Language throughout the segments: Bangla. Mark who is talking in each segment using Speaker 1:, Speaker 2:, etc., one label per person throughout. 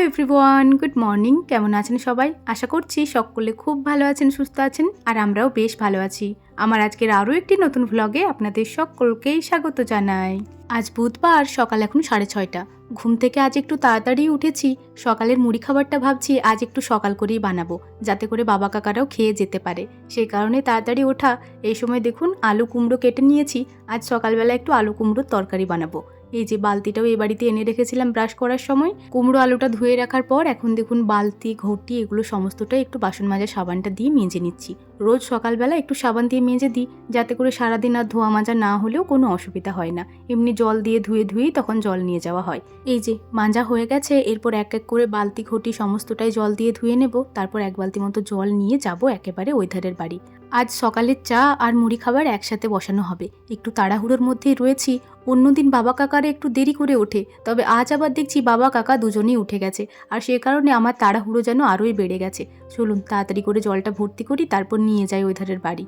Speaker 1: Hello everyone, good morning. কেমন আছেন সবাই? আশা করছি সকলে খুব ভালো আছেন, সুস্থ আছেন, আর আমরাও বেশ ভালো আছি। আমার আজকের আরও একটি নতুন ভ্লগে আপনাদের সকলকেই স্বাগত জানাই। আজ বুধবার, সকাল এখন সাড়ে ছয়টা। ঘুম থেকে আজ একটু তাড়াতাড়ি উঠেছি, সকালের মুড়ি খাবারটা ভাবছি আজ একটু সকাল করেই বানাবো, যাতে করে বাবা কাকারাও খেয়ে যেতে পারে। সেই কারণে তাড়াতাড়ি ওঠা। এই সময় দেখুন, আলু কুমড়ো কেটে নিয়েছি, আজ সকালবেলা একটু আলু কুমড়োর তরকারি বানাবো। এই যে বালতিটাও এ বাড়িতে এনে রেখেছিলাম ব্রাশ করার সময়। কুমড়ো আলুটা ধুয়ে রাখার পর এখন দেখুন বালতি, ঘটি এগুলো সমস্তটাই একটু বাসন মাজা সাবানটা দিয়ে মেজে নিচ্ছি। রোজ সকালবেলা একটু সাবান দিয়ে মেজে দিই, যাতে করে সারাদিন আর ধোয়া মাজা না হলেও কোনো অসুবিধা হয় না। এমনি জল দিয়ে ধুয়ে ধুয়েই তখন জল নিয়ে যাওয়া হয়। এই যে মাজা হয়ে গেছে, এরপর এক এক করে বালতি, ঘটি সমস্তটাই জল দিয়ে ধুয়ে নেব। তারপর এক বালতি মতো জল নিয়ে যাব একেবারে ওই ধারের বাড়ি। আজ সকালের চা আর মুড়ি খাবার একসাথে বসানো হবে। একটু তাড়াহুড়োর মধ্যেই রয়েছি। অন্যদিন বাবা কাকারা একটু দেরি করে ওঠে। তবে আজ আবার দেখছি বাবা কাকা দুজনেই উঠে গেছে। আর সে কারণে আমার তাড়াহুড়ো যেন আরোই বেড়ে গেছে। চলুন, তাড়াতাড়ি করে জলটা ভর্তি করি, তারপর নিয়ে যাই ওই ধারের বাড়ি।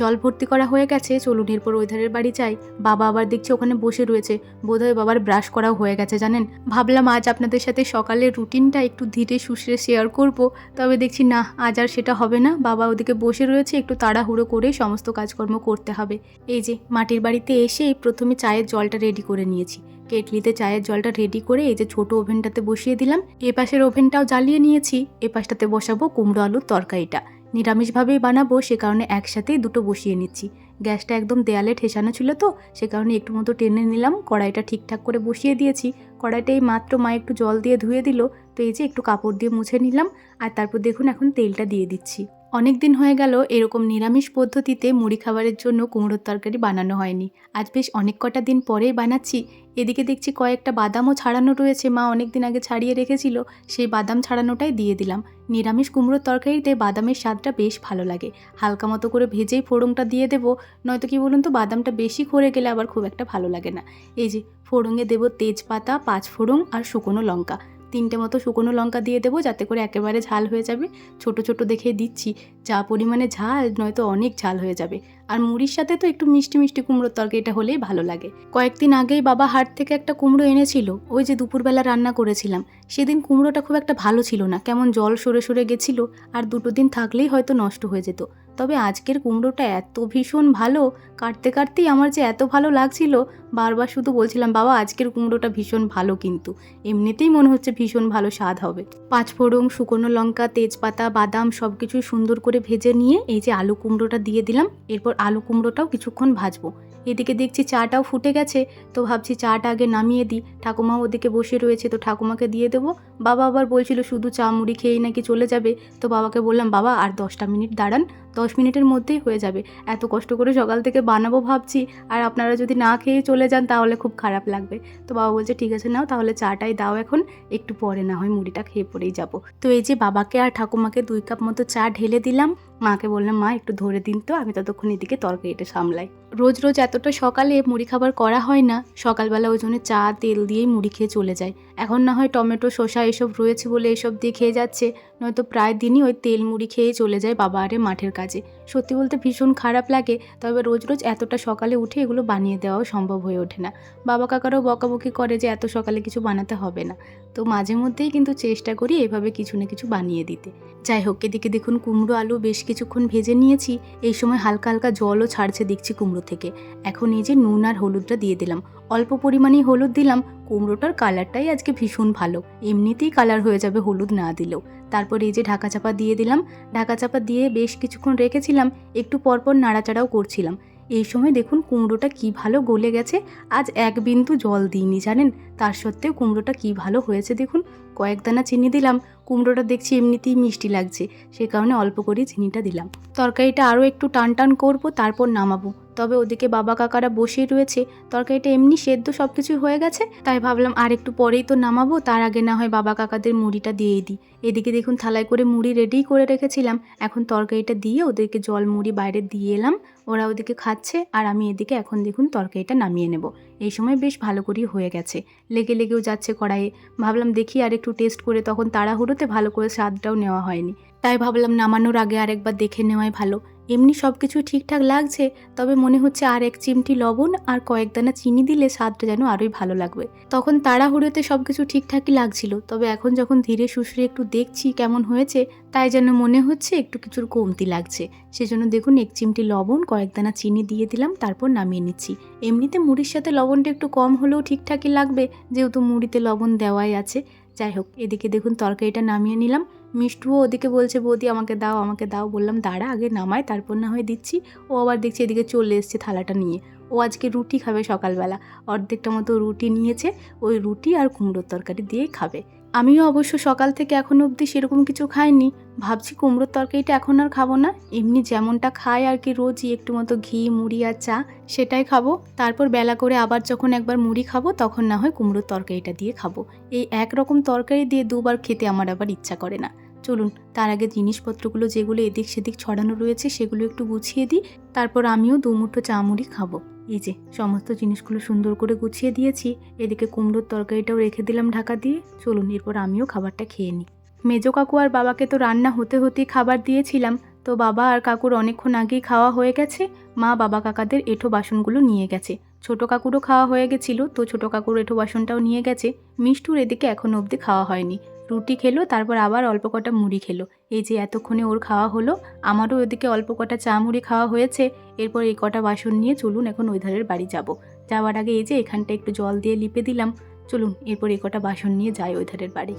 Speaker 1: জল ভর্তি করা হয়ে গেছে, চলুন এরপর ওই ধারের বাড়ি যাই। বাবা আবার দেখছি ওখানে বসে রয়েছে, বোধহয় বাবার ব্রাশ করাও হয়ে গেছে, জানেন? ভাবলাম আজ আপনাদের সাথে সকালের রুটিনটা একটু ধীরে সুস্থে শেয়ার করব, তবে দেখছি না, আজ আর সেটা হবে না। বাবা ওদিকে বসে রয়েছে, একটু তাড়াহুড়ো করে সমস্ত কাজকর্ম করতে হবে। এই যে, মাটির বাড়িতে এসে প্রথমে চায়ের জলটা রেডি করে নিয়েছি। কেটলিতে চায়ের জলটা রেডি করে এই যে ছোট ওভেনটাতে বসিয়ে দিলাম। এপাশের ওভেনটাও জ্বালিয়ে নিয়েছি, এপাশটাতে বসাবো কুমড়ো আলুর তরকারিটা। নিরামিষভাবেই বানাবো, সে কারণে একসাথেই দুটো বসিয়ে নিচ্ছি। গ্যাসটা একদম দেয়ালে ঠেসানো ছিল তো, সে কারণে একটু মতো টেনে নিলাম, কড়াইটা ঠিকঠাক করে বসিয়ে দিয়েছি। কড়াইটাই মাত্র মা একটু জল দিয়ে ধুয়ে দিল, তো এই যে একটু কাপড় দিয়ে মুছে নিলাম, আর তারপর দেখুন এখন তেলটা দিয়ে দিচ্ছি। অনেক দিন হয়ে গেল এরকম নিরামিষ পদ্ধতিতে মুড়ি খাবারের জন্য কুমড়োর তরকারি বানানো হয়নি। আজ বেশ অনেক কটা দিন পরেই বানাচ্ছি। এদিকে দেখছি কয়েকটা বাদামও ছাড়ানো রয়েছে। মা অনেক দিন আগে ছাড়িয়ে রেখেছিল, সেই বাদাম ছাড়ানোটাই দিয়ে দিলাম। নিরামিষ কুমড়োর তরকারিতে বাদামের স্বাদটা বেশ ভালো লাগে। হালকা মতো করে ভেজেই ফোড়নটা দিয়ে দেবো। নয়তো কি বলুন তো, বাদামটা বেশি খরে গেলে আবার খুব একটা ভালো লাগে না। এই যে ফোড়ঙে দেবো তেজপাতা, পাঁচ ফোড়ন আর শুকনো লঙ্কা। তিনটে মতো শুকনো লঙ্কা দিয়ে দেবো, যাতে করে একেবারে ঝাল হয়ে যাবে। ছোট ছোট দেখে দিচ্ছি। যা পরিমাণে ঝাল, নয়তো অনেক ঝাল হয়ে যাবে। আর মুড়ির সাথে তো একটু মিষ্টি মিষ্টি কুমড়োর তরকারিটা হলেই ভালো লাগে। কয়েকদিন আগেই বাবা হাট থেকে একটা কুমড়ো এনেছিল, ওই যে দুপুরবেলা রান্না করেছিলাম। সেদিন কুমড়োটা খুব একটা ভালো ছিল না, কেমন জল সরে সরে গেছিল, আর দুটো দিন থাকলেই হয়তো নষ্ট হয়ে যেত। তবে আজকের কুমড়োটা এত ভীষণ ভালো, কাটতে কাটতেই আমার যে এত ভালো লাগছিল, বারবার শুধু বলছিলাম, বাবা, আজকের কুমড়োটা ভীষণ ভালো কিন্তু, এমনিতেই মনে হচ্ছে ভীষণ ভালো স্বাদ হবে। পাঁচফোড়ন, শুকনো লঙ্কা, তেজপাতা, বাদাম সব কিছুই সুন্দর করে ভেজে নিয়ে এই যে আলু কুমড়োটা দিয়ে দিলাম, এরপর আলু কুমড়োটাও কিছুক্ষণ ভাজবো। এদিকে দেখছি চাটাও ফুটে গেছে, তো ভাবছি চাটা আগে নামিয়ে দিই। ঠাকুমা ওদিকে বসে রয়েছে, তো ঠাকুমাকে দিয়ে দেবো। বাবা আবার বলছিল, শুধু চা মুড়ি খেয়েই নাকি চলে যাবে? তো বাবাকে বললাম, বাবা, আর দশটা মিনিট দাঁড়ান, দশ মিনিটের মধ্যেই হয়ে যাবে। এত কষ্ট করে সকাল থেকে বানাবো ভাবছি, আর আপনারা যদি না খেয়ে চলে যান তাহলে খুব খারাপ লাগবে। তো বাবা বলছে, ঠিক আছে, নাও, তাহলে চাটাই দাও এখন, একটু পরে না হয় মুড়িটা খেয়ে পরেই যাব। তো এই যে বাবাকে আর ঠাকুমাকে দুই কাপ মতো চা ঢেলে দিলাম মাকে বললাম, মা, একটু ধরে দিন তো, আমি ততক্ষণ এদিকে তরকারিটা সামলাই। রোজ রোজ এতটা সকালে মুড়ি খাবার করা হয় না। সকালবেলা ওই জন্য চা, তেল দিয়েই মুড়ি খেয়ে চলে যায়। এখন না হয় টমেটো, শসা এসব রয়েছে বলে এসব দিয়ে খেয়ে যাচ্ছে। নয়তো প্রায় দিনই ওই তেল মুড়ি খেয়ে চলে যায় বাবা আরে মাঠের কাজে। সত্যি বলতে ভীষণ খারাপ লাগে, তবে রোজ রোজ এতটা সকালে উঠে এগুলো বানিয়ে দেওয়াও সম্ভব হয়ে ওঠে না। বাবা কাকারও বকাবকি করে যে এত সকালে কিছু বানাতে হবে না। তো মাঝে মধ্যেই কিন্তু চেষ্টা করি এভাবে কিছু না কিছু বানিয়ে দিতে। যাই হোক, এদিকে দেখুন কুমড়ো আলু বেশ কিছুক্ষণ ভেজে নিয়েছি। এই সময় হালকা হালকা জলও ছাড়ছে দেখছি কুমড়ো থেকে। এখন এই যে নুন আর হলুদটা দিয়ে দিলাম। অল্প পরিমাণেই হলুদ দিলাম কুমড়োটার কালারটাই আজকে ভীষণ ভালো। এমনিতেই কালার হয়ে যাবে হলুদ না দিলেও। তারপর এই যে ঢাকা চাপা দিয়ে দিলাম। ঢাকা চাপা দিয়ে বেশ কিছুক্ষণ রেখেছিলাম। একটু পরপর নাড়াচাড়াও করছিলাম। এই সময় দেখুন কুমড়োটা কি ভালো গলে গেছে। আজ এক বিন্দু জল দিইনি, জানেন? তার সত্ত্বেও কুমড়োটা কি ভালো হয়েছে দেখুন। কয়েক দানা চিনি দিলাম, কুমড়োটা দেখছি এমনিতেই মিষ্টি লাগছে, সে কারণে অল্প করে চিনিটা দিলাম। তরকারিটা আরও একটু টান টান করব, তারপর নামাবো। তবে ওদিকে বাবা কাকারা বসে রয়েছে, তরকারিটা এমনি সেদ্ধ সব কিছু হয়ে গেছে, তাই ভাবলাম আর একটু পরেই তো নামাবো, তার আগে না হয় বাবা কাকাদের মুড়িটা দিয়েই দিই। এদিকে দেখুন থালায় করে মুড়ি রেডি করে রেখেছিলাম, এখন তরকারিটা দিয়ে ওদেরকে জল মুড়ি বাইরে দিয়ে এলাম, ওরা ওদিকে খাচ্ছে, আর আমি এদিকে এখন দেখুন তরকারিটা নামিয়ে নেব। এই সময় বেশ ভালো করেই হয়ে গেছে, লেগে লেগেও যাচ্ছে কড়াইয়ে। ভাবলাম দেখি আর একটু টেস্ট করে তখন তাড়াহুড়োতে ভালো করে স্বাদটাও নেওয়া হয়নি। তাই ভাবলাম নামানোর আগে আরেকবার দেখে নেওয়াই ভালো। এমনি সব কিছু ঠিকঠাক লাগছে, তবে মনে হচ্ছে আর এক চিমটি লবণ আর কয়েক দানা চিনি দিলে স্বাদটা যেন আরোই ভালো লাগবে। তখন তাড়াহুড়োতে সব কিছু ঠিকঠাকই লাগছিল, তবে এখন যখন ধীরে সুশ্রে একটু দেখছি কেমন হয়েছে, তাই যেন মনে হচ্ছে একটু কিছুর কমতি লাগছে। সেজন্য দেখুন এক চিমটি লবণ, কয়েক দানা চিনি দিয়ে দিলাম, তারপর নামিয়ে নিচ্ছি। এমনিতে মুড়ির সাথে লবণটা একটু কম হলেও ঠিকঠাকই লাগবে, যেহেতু মুড়িতে লবণ দেওয়াই আছে। যাই হোক, এদিকে দেখুন তরকারিটা নামিয়ে নিলাম। মিষ্টুও ওদিকে বলছে, বৌদি, আমাকে দাও আমাকে দাও। বললাম, দাঁড়া, আগে নামায় তারপর না হয় দিচ্ছি। ও আবার দেখছি এদিকে চলে এসছে থালাটা নিয়ে। ও আজকে রুটি খাবে সকালবেলা। অর্ধেকটা মতো রুটি নিয়েছে, ওই রুটি আর কুমড়োর তরকারি দিয়েই খাবে। আমিও অবশ্য সকাল থেকে এখনও অবধি সেরকম কিছু খাইনি। ভাবছি কুমড়োর তরকারিটা এখন আর খাব না। এমনি যেমনটা খাই আর কি রোজই একটু মতো ঘি, মুড়ি আর চা, সেটাই খাব। তারপর বেলা করে আবার যখন একবার মুড়ি খাব, তখন না হয় কুমড়োর তরকারিটা দিয়ে খাব। এই একরকম তরকারি দিয়ে দুবার খেতে আমার আবার ইচ্ছা করে না। চলুন, তার আগে জিনিসপত্রগুলো যেগুলো এদিক সেদিক ছড়ানো রয়েছে, সেগুলো একটু গুছিয়ে দিই। তারপর আমিও দুমুঠো চা মুড়ি খাব। এই যে, সমস্ত জিনিসগুলো সুন্দর করে গুছিয়ে দিয়েছি। এদিকে কুমড়োর তরকারিটাও রেখে দিলাম ঢাকা দিয়ে। চলুন, এরপর আমিও খাবারটা খেয়ে নিই। মেজো কাকু আর বাবাকে তো রান্না হতে হতেই খাবার দিয়েছিলাম, তো বাবা আর কাকুর অনেকক্ষণ আগেই খাওয়া হয়ে গেছে। মা বাবা কাকাদের এঁঠো বাসনগুলো নিয়ে গেছে। ছোট কাকুরও খাওয়া হয়ে গেছিল, তো ছোট কাকুর এঁঠো বাসনটাও নিয়ে গেছে। মিষ্টুর এদিকে এখনও অবধি খাওয়া হয়নি। রুটি খেলো, তারপর আবার অল্প কটা মুড়ি খেলো। এই যে এতক্ষণে ওর খাওয়া হলো, আমারও ওদিকে অল্প কটা চা মুড়ি খাওয়া হয়েছে। এরপর এই কটা বাসন নিয়ে চলুন এখন ওই ধারের বাড়ি যাব। যাওয়ার আগে এই যে এখানটা একটু জল দিয়ে লিপে দিলাম। চলুন, এরপর এই কটা বাসন নিয়ে যাই ওই ধারের বাড়ি।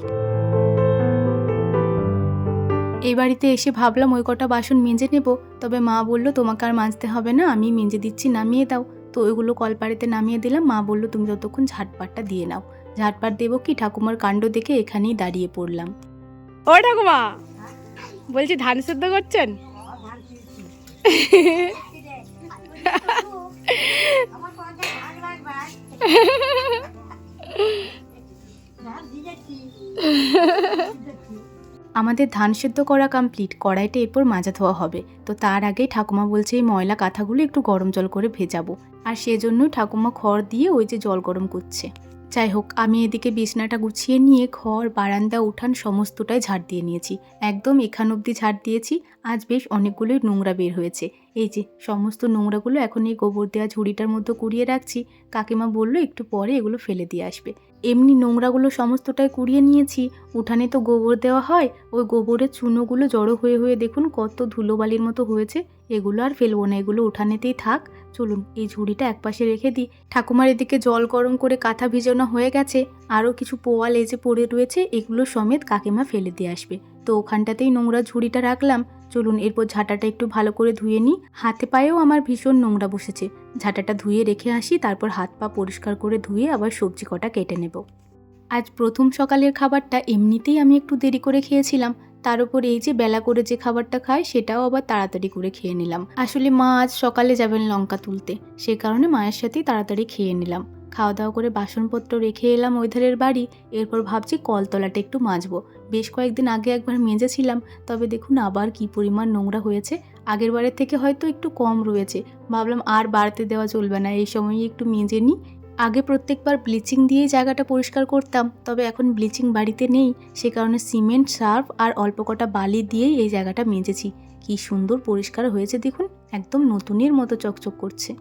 Speaker 1: এই বাড়িতে এসে ভাবলাম ওই কটা বাসন মেজে নেব তবে মা বলল তোমাকে আর মাজতে হবে না আমি মেজে দিচ্ছি নামিয়ে দাও। তো ওইগুলো কলপাড়িতে নামিয়ে দিলাম মা বলল তুমি যতক্ষণ ঝাটপাটটা দিয়ে নাও। ঝাটপাট দেবো কি ঠাকুমার কাণ্ড দেখে এখানেই দাঁড়িয়ে পড়লাম।
Speaker 2: ও ঠাকুমা বলছি ধান সেদ্ধ করছেন?
Speaker 1: আমাদের ধান সেদ্ধ করা কমপ্লিট কড়াইটা এরপর মাজা ধোয়া হবে। তো তার আগেই ঠাকুমা বলছে, এই ময়লা কাঁথাগুলো একটু গরম জল করে ভেজাবো। আর সেজন্যই ঠাকুমা খড় দিয়ে ওই যে জল গরম করছে। যাই হোক, আমি এদিকে বিছনাটা গুছিয়ে নিয়ে ঘর, বারান্দা, উঠান সমস্তটাই ঝাড় দিয়ে নিয়েছি। একদম এখান অবধি ঝাড় দিয়েছি, আজ বেশ অনেকগুলোই নোংরা বের হয়েছে। এই যে সমস্ত নোংরাগুলো এখন এই গোবর দেওয়া ঝুড়িটার মধ্যে কুড়িয়ে রাখছি। কাকিমা বলল, একটু পরে এগুলো ফেলে দিয়ে আসবে। এমনি নোংরাগুলো সমস্তটাই কুড়িয়ে নিয়েছি। উঠানে তো গোবর দেওয়া হয়, ওই গোবরের চুনোগুলো জড়ো হয়ে হয়ে দেখুন কত ধুলোবালির মতো হয়েছে। এগুলো আর ফেলব না, এগুলো উঠানেতেই থাক। চলুন, এই ঝুড়িটা একপাশে রেখে দিই। ঠাকুমার এদিকে জল গরম করে কাঁথা ভিজানো হয়ে গেছে। আরও কিছু পোয়া লেজে পড়ে রয়েছে, এগুলো সমেত কাকিমা ফেলে দিয়ে আসবে। তো ওখানটাতেই নোংরা ঝুড়িটা রাখলাম। চলুন এরপর ঝাঁটাটা একটু ভালো করে ধুয়ে নিই। হাতে পায়েও আমার ভীষণ নোংরা বসেছে। ঝাঁটাটা ধুয়ে রেখে আসি, তারপর হাত পা পরিষ্কার করে ধুয়ে আবার সবজি কটা কেটে নেব। আজ প্রথম সকালের খাবারটা এমনিতেই আমি একটু দেরি করে খেয়েছিলাম। তার উপর এই যে বেলা করে যে খাবারটা খায় সেটাও আবার তাড়াতাড়ি করে খেয়ে নিলাম। আসলে মা আজ সকালে যাবেন লঙ্কা তুলতে। সে কারণে মায়ের সাথেই তাড়াতাড়ি খেয়ে নিলাম। খাওয়া দাওয়া করে বাসনপত্র রেখে এলাম ওইধারের বাড়ি। এরপর ভাবছি কলতলাটা একটু মাজবো। বেশ কয়েকদিন আগে একবার মেজেছিলাম, তবে দেখুন আবার কি পরিমাণ নোংরা হয়েছে। আগের বারের থেকে হয়তো একটু কম রয়েছে। ভাবলাম আর বাড়তে দেওয়া চলবে না, এই সময়ই একটু মেজে নিই। আগে প্রত্যেকবার ব্লিচিং দিয়ে জায়গাটা পরিষ্কার করতাম, তবে এখন ব্লিচিং বাড়িতে নেই। সে কারণে সিমেন্ট, সার্ফ আর অল্প কটা বালি দিয়েই এই জায়গাটা মেজেছি। কি সুন্দর পরিষ্কার হয়েছে দেখুন, একদম নতুনের মতো চকচক করছে।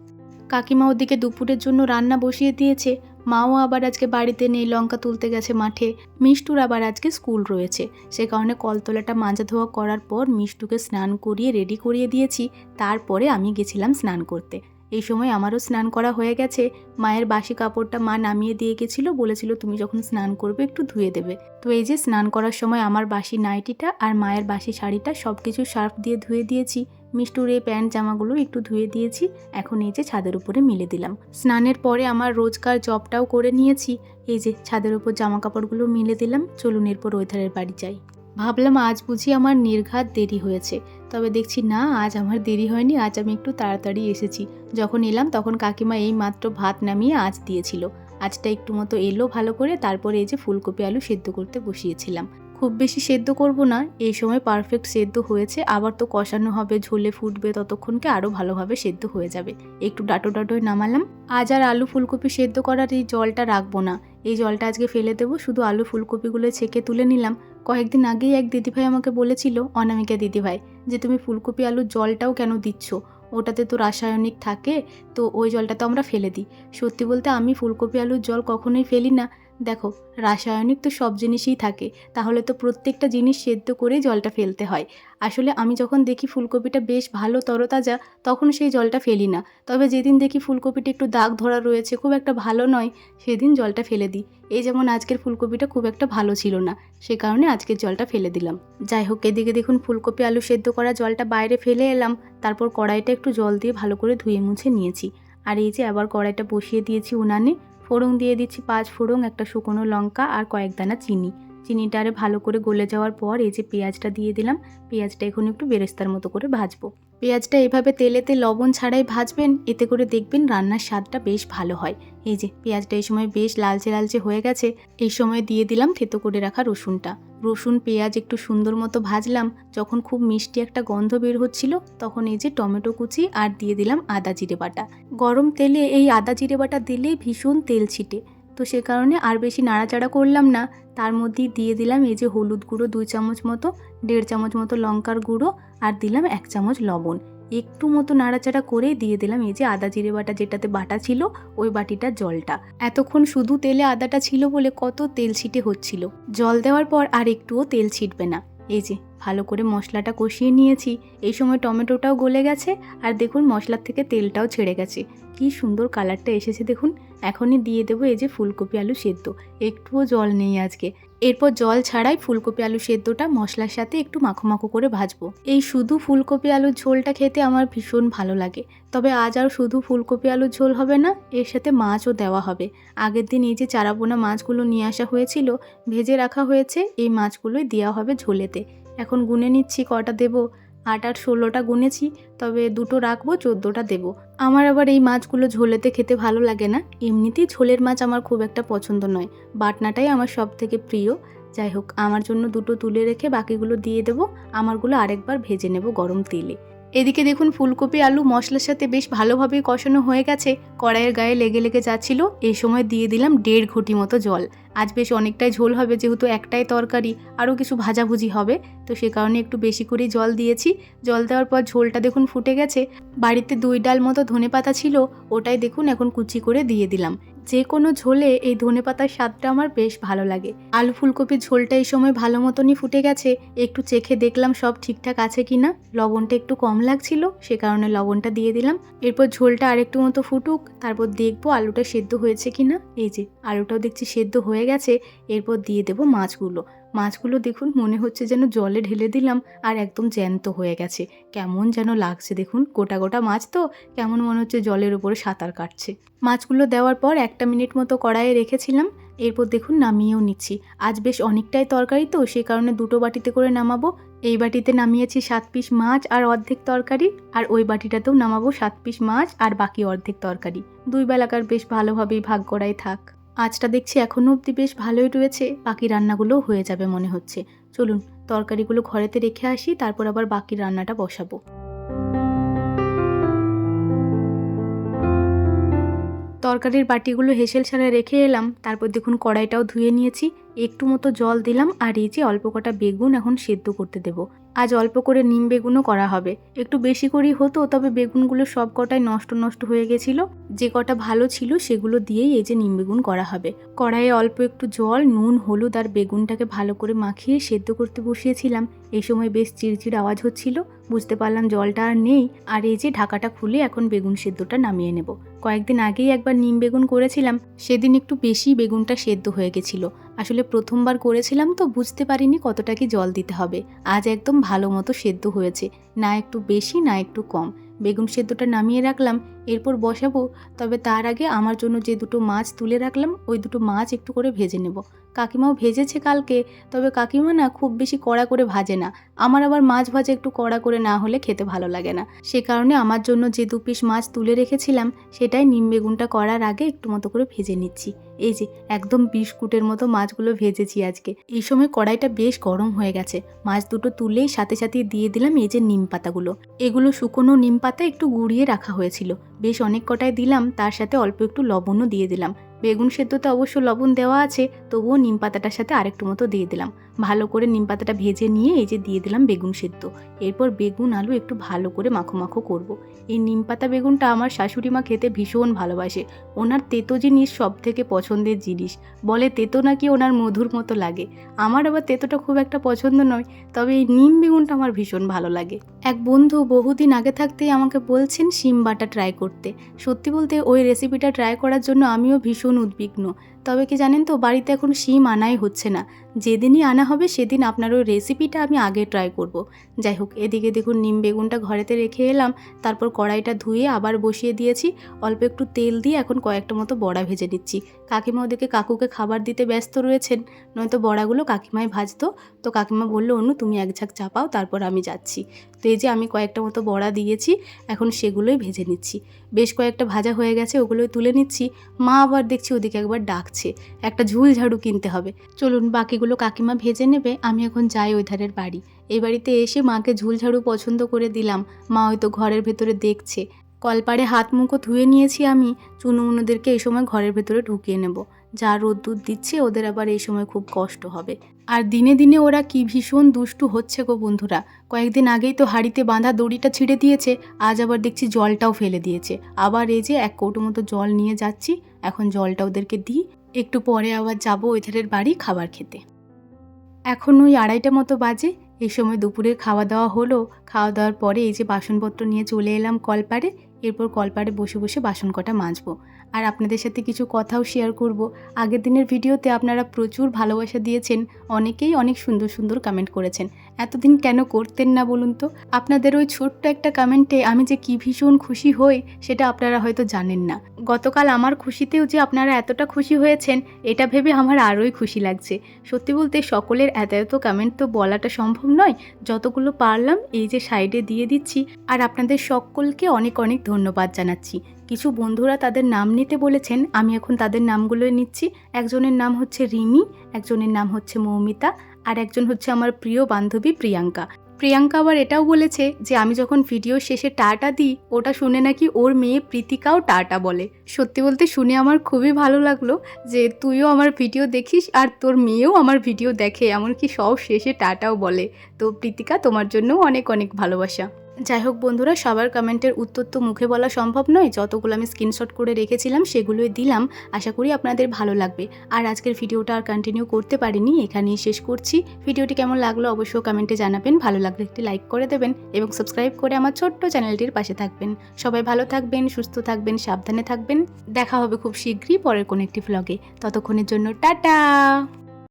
Speaker 1: কাকিমা ওদিকে দুপুরের জন্য রান্না বসিয়ে দিয়েছে। মাও আবার আজকে বাড়িতে নেই, লঙ্কা তুলতে গেছে মাঠে। মিষ্টুর আবার আজকে স্কুল রয়েছে। সে কারণে কলতলাটা মাজা ধোয়া করার পর মিষ্টুকে স্নান করিয়ে রেডি করিয়ে দিয়েছি। তারপরে আমি গেছিলাম স্নান করতে। এই সময় আমারও স্নান করা হয়ে গেছে। মায়ের বাসি কাপড়টা মা নামিয়ে দিয়ে গেছিল, বলেছিল, তুমি যখন স্নান করবে, একটু ধুয়ে দেবে। তো এই যে স্নান করার সময় আমার বাসি নাইটিটা আর মায়ের বাসি শাড়িটা সব কিছু সার্ফ দিয়ে ধুয়ে দিয়েছি। মিষ্টুর এই প্যান্ট, জামাগুলো একটু ধুয়ে দিয়েছি। এখন এই যে ছাদের উপরে মিলে দিলাম। স্নানের পরে আমার রোজকার জবটাও করে নিয়েছি। এই যে ছাদের উপর জামা কাপড়গুলো মিলে দিলাম। চলুন এরপর ওই বাড়ি যাই। ভাবলাম আজ বুঝি আমার নির্ঘাত দেরি হয়েছে। তবে দেখছি না, আজ আমার দেরি হয়নি, আজ আমি একটু তাড়াতাড়ি এসেছি। যখন এলাম তখন কাকিমা এই মাত্র ভাত নামিয়ে আজ দিয়েছিল। আজটা একটু মতো এলো ভালো করে, তারপরে এই যে ফুলকপি আলু সেদ্ধ করতে বসিয়েছিলাম। খুব বেশি সেদ্ধ করব না, এই সময় পারফেক্ট সেদ্ধ হয়েছে, আবার তো কষানো হবে, ঝোলে ফুটবে ততক্ষণকে আরও ভালোভাবে সেদ্ধ হয়ে যাবে। একটু ডাটো ডাটোয় নামালাম। আজ আর আলু ফুলকপি সেদ্ধ করার এই জলটা রাখব না। এই জলটা আজকে ফেলে দেবো, শুধু আলু ফুলকপিগুলো ছেঁকে তুলে নিলাম। কয়েকদিন আগেই এক দিদিভাই আমাকে বলেছিল, অনামিকা দিদিভাই, যে তুমি ফুলকপি আলুর জলটাও কেন দিচ্ছ? ওটাতে তো রাসায়নিক থাকে, তো ওই জলটা তো আমরা ফেলে দিই। সত্যি বলতে আমি ফুলকপি আলুর জল কখনোই ফেলি না। দেখো, রাসায়নিক তো সব জিনিসই থাকে, তাহলে তো প্রত্যেকটা জিনিস সেদ্ধ করে জলটা ফেলতে হয়। আসলে আমি যখন দেখি ফুলকপিটা বেশ ভালো তরতাজা, তখন সেই জলটা ফেলি না। তবে যেদিন দেখি ফুলকপিটা একটু দাগ ধরা রয়েছে, খুব একটা ভালো নয়, সেদিন জলটা ফেলে দিই। এই যেমন আজকের ফুলকপিটা খুব একটা ভালো ছিল না, সে কারণে আজকের জলটা ফেলে দিলাম। যাই হোক, এদিকে দেখুন ফুলকপি আলু সেদ্ধ করা জলটা বাইরে ফেলে এলাম, তারপর কড়াইটা একটু জল দিয়ে ভালো করে ধুয়ে মুছে নিয়েছি। আর এই যে আবার কড়াইটা বসিয়ে দিয়েছি উনানে ফোড়ন দিয়ে দিচ্ছি পাঁচ ফোড়ন, একটা শুকনো লঙ্কা আর কয়েক দানা চিনি। চিনিটা আরে ভালো করে গলে যাওয়ার পর এই যে পেঁয়াজটা দিয়ে দিলাম, পেঁয়াজটা এখন একটু বেরেস্তার মতো করে ভাজবো। পেঁয়াজটা এভাবে তেলেতে লবণ ছাড়াই ভাজবেন, এতে করে দেখবেন রান্নার স্বাদটা বেশ ভালো হয়। এই যে পেঁয়াজটা এই সময় বেশ লালচে লালচে হয়ে গেছে, এই সময় দিয়ে দিলাম থেতো করে রাখা রসুনটা। রসুন, পেঁয়াজ একটু সুন্দর মতো ভাজলাম। যখন খুব মিষ্টি একটা গন্ধ বের হচ্ছিল, তখন এই যে টমেটো কুচি আর দিয়ে দিলাম আদা জিরে বাটা। গরম তেলে এই আদা জিরে বাটা দিলে ভীষণ তেল ছিটে। তো সে কারণে আর বেশি নাড়াচাড়া করলাম না। তার মধ্যেই দিয়ে দিলাম এই যে হলুদ গুঁড়ো, দুই চামচ মতো, দেড় চামচ মতো লঙ্কার গুঁড়ো আর দিলাম এক চামচ লবণ। একটু মতো নাড়াচাড়া করে দিয়ে দিলাম। এই যে আদা জিরে বাটা যেটাতে বাটা ছিল, ওই বাটিটার জলটা। এতক্ষণ শুধু তেলে আদাটা ছিল বলে কত তেল ছিটে হচ্ছিল। জল দেওয়ার পর আর একটুও তেল ছিটবে না। এই যে, ভালো করে মশলাটা কষিয়ে নিয়েছি। এই সময় টমেটোটাও গলে গেছে। আর দেখুন, মশলার থেকে তেলটাও ছেড়ে গেছে। কি সুন্দর কালারটা এসেছে দেখুন। এখনই দিয়ে দেবো এই যে ফুলকপি আলু সেদ্ধ। একটুও জল নেই আজকে। এরপর জল ছাড়াই ফুলকপি আলু সেদ্ধটা মশলার সাথে একটু মাখো মাখো করে ভাজবো। এই শুধু ফুলকপি আলুর ঝোলটা খেতে আমার ভীষণ ভালো লাগে। তবে আজ আর শুধু ফুলকপি আলুর ঝোল হবে না, এর সাথে মাছও দেওয়া হবে। আগের দিন এই যে চারাপোনা মাছগুলো নিয়ে আসা হয়েছিল, ভেজে রাখা হয়েছে, এই মাছগুলোই দেওয়া হবে ঝোলেতে। এখন গুনে নিচ্ছি, কটা দেবো? আট আট ষোলোটা গুনেছি, তবে দুটো রাখব, চোদ্দোটা দেবো। আমার আবার এই মাছগুলো ঝোলেতে খেতে ভালো লাগে না। এমনিতেই ঝোলের মাছ আমার খুব একটা পছন্দ নয়। বাটনাটাই আমার সব থেকে প্রিয়। যাই হোক, আমার জন্য দুটো তুলে রেখে বাকিগুলো দিয়ে দেবো। আমারগুলো আরেকবার ভেজে নেব গরম তেলে। এদিকে দেখুন, ফুলকপি, আলু, মশলার সাথে বেশ ভালোভাবেই কষানো হয়ে গেছে। কড়াইয়ের গায়ে লেগে লেগে যাচ্ছিল। এই সময় দিয়ে দিলাম দেড় ঘটি মতো জল। আজ বেশ অনেকটাই ঝোল হবে যেহেতু একটাই তরকারি, আরও কিছু ভাজাভুজি হবে। তো সে কারণে একটু বেশি করেই জল দিয়েছি। জল দেওয়ার পর ঝোলটা দেখুন ফুটে গেছে। বাড়িতে দুই ডাল মতো ধনে পাতা ছিল, ওটাই দেখুন এখন কুচি করে দিয়ে দিলাম। যে কোনো ঝোলে এই ধনে পাতার স্বাদটা আমার বেশ ভালো লাগে। আলু ফুলকপির ঝোলটা এই সময় ভালো মতনই ফুটে গেছে। একটু চেখে দেখলাম সব ঠিকঠাক আছে কি না লবণটা একটু কম লাগছিল, সে কারণে লবণটা দিয়ে দিলাম। এরপর ঝোলটা আরেকটু মতো ফুটুক, তারপর দেখব আলুটা সেদ্ধ হয়েছে কি না এই যে, আলুটাও দেখছি সেদ্ধ হয়ে গেছে। এরপর দিয়ে দেবো মাছগুলো। মাছগুলো দেখুন, মনে হচ্ছে যেন জলে ঢেলে দিলাম আর একদম জ্যান্ত হয়ে গেছে। কেমন যেন লাগছে দেখুন, গোটা গোটা মাছ তো, কেমন মনে হচ্ছে জলের উপরে সাঁতার কাটছে। মাছগুলো দেওয়ার পর একটা মিনিট মতো কড়াইয়ে রেখেছিলাম, এরপর দেখুন নামিয়েও নিচ্ছি। আজ বেশ অনেকটাই তরকারি তো সেই কারণে দুটো বাটিতে করে নামাবো। এই বাটিতে নামিয়েছি সাত পিস মাছ আর অর্ধেক তরকারি, আর ওই বাটিটাতেও নামাবো সাত পিস মাছ আর বাকি অর্ধেক তরকারি। দুই বেলাকার বেশ ভালোভাবেই ভাগ করাই থাক। আজটা দেখছি এখনও অবধি বেশ ভালোই রয়েছে। বাকি রান্নাগুলোও হয়ে যাবে মনে হচ্ছে। চলুন, তরকারিগুলো ঘরেতে রেখে আসি, তারপর আবার বাকি রান্নাটা বসাবো। তরকারির বাটিগুলো হেসেল ছাড়া রেখে এলাম, তারপর দেখুন কড়াইটাও ধুয়ে নিয়েছি। একটু মতো জল দিলাম, আর এই যে অল্প কটা বেগুন এখন সেদ্ধ করতে দেব। আজ অল্প করে নিম বেগুনও করা হবে। একটু বেশি করেই হতো, তবে বেগুনগুলো সব কটাই নষ্ট নষ্ট হয়ে গেছিল। যে কটা ভালো ছিল সেগুলো দিয়েই এই যে নিম বেগুন করা হবে। কড়াইয়ে অল্প একটু জল, নুন, হলুদ আর বেগুনটাকে ভালো করে মাখিয়ে সেদ্ধ করতে বসিয়েছিলাম। এই সময় বেশ চিড়চিড় আওয়াজ হচ্ছিল। বুঝতে পারলাম জলটা আর নেই। আর এই যে ঢাকাটা খুলে এখন বেগুন সেদ্ধটা নামিয়ে নেব। কয়েকদিন আগেই একবার নিম বেগুন করেছিলাম। সেদিন একটু বেশি বেগুনটা সেদ্ধ হয়ে গেছিল। আসলে প্রথমবার করেছিলাম তো বুঝতে পারিনি কতটা কি জল দিতে হবে। আজ একদম ভালো মতো সেদ্ধ হয়েছে। না একটু বেশি, না একটু কম। বেগুন সেদ্ধটা নামিয়ে রাখলাম, এরপর বসাবো, তবে তার আগে আমার জন্য যে দুটো মাছ তুলে রাখলাম, ওই দুটো মাছ একটু করে ভেজে নেব। কাকিমাও ভেজেছে কালকে, তবে কাকিমা না খুব বেশি কড়া করে ভাজে না। আমার আবার মাছ ভাজা একটু কড়া করে না হলে খেতে ভালো লাগে না। সে কারণে আমার জন্য যে দু পিস মাছ তুলে রেখেছিলাম, সেটাই নিম বেগুনটা করার আগে একটু মতো করে ভেজে নিচ্ছি। এই যে, একদম বিস্কুটের মতো মাছগুলো ভেজেছি আজকে। এই সময় কড়াইটা বেশ গরম হয়ে গেছে। মাছ দুটো তুলেই সাথে সাথে দিয়ে দিলাম এই যে নিম পাতাগুলো। এগুলো শুকনো নিম পাতা একটু গুঁড়িয়ে রাখা হয়েছিল। বেশ অনেক কটায় দিলাম, তার সাথে অল্প একটু লবণও দিয়ে দিলাম। বেগুন সেদ্ধতে অবশ্য লবণ দেওয়া আছে, তবুও নিম পাতাটার সাথে আরেকটু মতো দিয়ে দিলাম। ভালো করে নিম পাতাটা ভেজে নিয়ে এই যে দিয়ে দিলাম বেগুন সেদ্ধ। এরপর বেগুন, আলু একটু ভালো করে মাখো মাখো করব। এই নিম পাতা বেগুনটা আমার শাশুড়ি মা খেতে ভীষণ ভালোবাসে। ওনার তেতো জিনিস সব থেকে পছন্দের জিনিস। বলে তেতো নাকি ওনার মধুর মতো লাগে। আমার আবার তেতোটা খুব একটা পছন্দ নয়, তবে এই নিম বেগুনটা আমার ভীষণ ভালো লাগে। এক বন্ধু বহুদিন আগে থাকতেই আমাকে বলছেন শিম বাটা ট্রাই করতে। সত্যি বলতে ওই রেসিপিটা ট্রাই করার জন্য আমিও ভীষণ উদ্বিগ্ন। তবে কি জানেন তো, বাড়িতে এখন শিম আনাই হচ্ছে না। যেদিনই আনা হবে সেদিন আপনার ওই রেসিপিটা আমি আগে ট্রাই করব। যাই হোক, এদিকে দেখুন নিম বেগুনটা ঘরেতে রেখে এলাম। তারপর কড়াইটা ধুয়ে আবার বসিয়ে দিয়েছি। অল্প একটু তেল দিয়ে এখন কয়েকটা মতো বড়া ভেজে নিচ্ছি। কাকিমা ওদিকে কাকুকে খাবার দিতে ব্যস্ত রয়েছেন, নয়তো বড়াগুলো কাকিমাই ভাজতো। তো কাকিমা বলল অনু তুমি এক ঝাঁক চাপাও তারপর আমি যাচ্ছি। তো এই যে আমি কয়েকটা মতো বড়া দিয়েছি, এখন সেগুলোই ভেজে নিচ্ছি। বেশ কয়েকটা ভাজা হয়ে গেছে, ওগুলোই তুলে নিচ্ছি। মা আবার দেখছি ওদিকে একবার ডাকছে একটা ঝুল ঝাড়ু কিনতে হবে। চলুন, বাকিগুলো কাকিমা ভেজে নেবে, আমি এখন যাই ওই ধারের বাড়ি। এই বাড়িতে এসে মাকে ঝুল ঝাড়ু পছন্দ করে দিলাম। মা হয়তো ঘরের ভেতরে দেখছে। কলপাড়ে হাত মুখো ধুয়ে নিয়েছি আমি। চুনুমুনুদেরকে এই সময় ঘরের ভেতরে ঢুকিয়ে নেব। যা রোদ্দুর দিচ্ছে, ওদের আবার এই সময় খুব কষ্ট হবে। আর দিনে দিনে ওরা কি ভীষণ দুষ্টু হচ্ছে গো বন্ধুরা। কয়েকদিন আগেই তো হাড়িতে বাঁধা দড়িটা ছিঁড়ে দিয়েছে, আজ আবার দেখছি জলটাও ফেলে দিয়েছে। আবার এই যে এক কৌটো মতো জল নিয়ে যাচ্ছি, এখন জলটা ওদেরকে দিই। একটু পরে আবার যাব ওই ধারের বাড়ি খাবার খেতে। এখন ওই আড়াইটা মতো বাজে, এই সময় দুপুরের খাওয়া দাওয়া হলো। খাওয়া দাওয়ার পরে এই যে বাসনপত্র নিয়ে চলে এলাম কলপাড়ে, এরপর কলপাড়ে বসে বসে বাসন কটা মাজবো। আর আপনাদের সাথে কিছু কথাও শেয়ার করব। আগের দিনের ভিডিওতে আপনারা প্রচুর ভালোবাসা দিয়েছেন, অনেকেই অনেক সুন্দর সুন্দর কমেন্ট করেছেন। এতদিন কেন করতেন না বলুন তো? আপনাদের ওই ছোট্ট একটা কমেন্টে আমি যে কি ভীষণ খুশি হই, সেটা আপনারা হয়তো জানেন না। গতকাল আমার খুশিতেও যে আপনারা এতটা খুশি হয়েছেন, এটা ভেবে আমার আরোই খুশি লাগছে। সত্যি বলতে সকলের এত এত কমেন্ট তো বলাটা সম্ভব নয়। যতগুলো পারলাম এই যে সাইডে দিয়ে দিচ্ছি, আর আপনাদের সকলকে অনেক অনেক ধন্যবাদ জানাচ্ছি। কিছু বন্ধুরা তাদের নাম নিতে বলেছেন, আমি এখন তাদের নামগুলো নিচ্ছি। একজনের নাম হচ্ছে রিমি, একজনের নাম হচ্ছে মৌমিতা আর একজন হচ্ছে আমার প্রিয় বান্ধবী প্রিয়াঙ্কা। প্রিয়াঙ্কা আবার এটাও বলেছে যে, আমি যখন ভিডিও শেষে টাটা দিই, ওটা শুনে নাকি ওর মেয়ে প্রীতিকাও টাটা বলে। সত্যি বলতে শুনে আমার খুবই ভালো লাগল যে, তুইও আমার ভিডিও দেখিস আর তোর মেয়েও আমার ভিডিও দেখে, এমনকি সব শেষে টাটাও বলে। তো প্রীতিকা, তোমার জন্য অনেক অনেক ভালোবাসা। যাই হোক বন্ধুরা, সবার কমেন্টের উত্তর তো মুখে বলা সম্ভব নয়। যতগুলো আমি স্ক্রিনশট করে রেখেছিলাম, সেগুলোই দিলাম। আশা করি আপনাদের ভালো লাগবে। আর আজকের ভিডিওটা আর কন্টিনিউ করতে পারিনি, এখানেই শেষ করছি। ভিডিওটি কেমন লাগল অবশ্যই কমেন্টে জানাবেন। ভালো লাগলে একটি লাইক করে দেবেন এবং সাবস্ক্রাইব করে আমার ছোট্ট চ্যানেলটির পাশে থাকবেন। সবাই ভালো থাকবেন, সুস্থ থাকবেন, সাবধানে থাকবেন। দেখা হবে খুব শীঘ্রই পরের কোনো একটি ভ্লগে ততক্ষণের জন্য টাটা!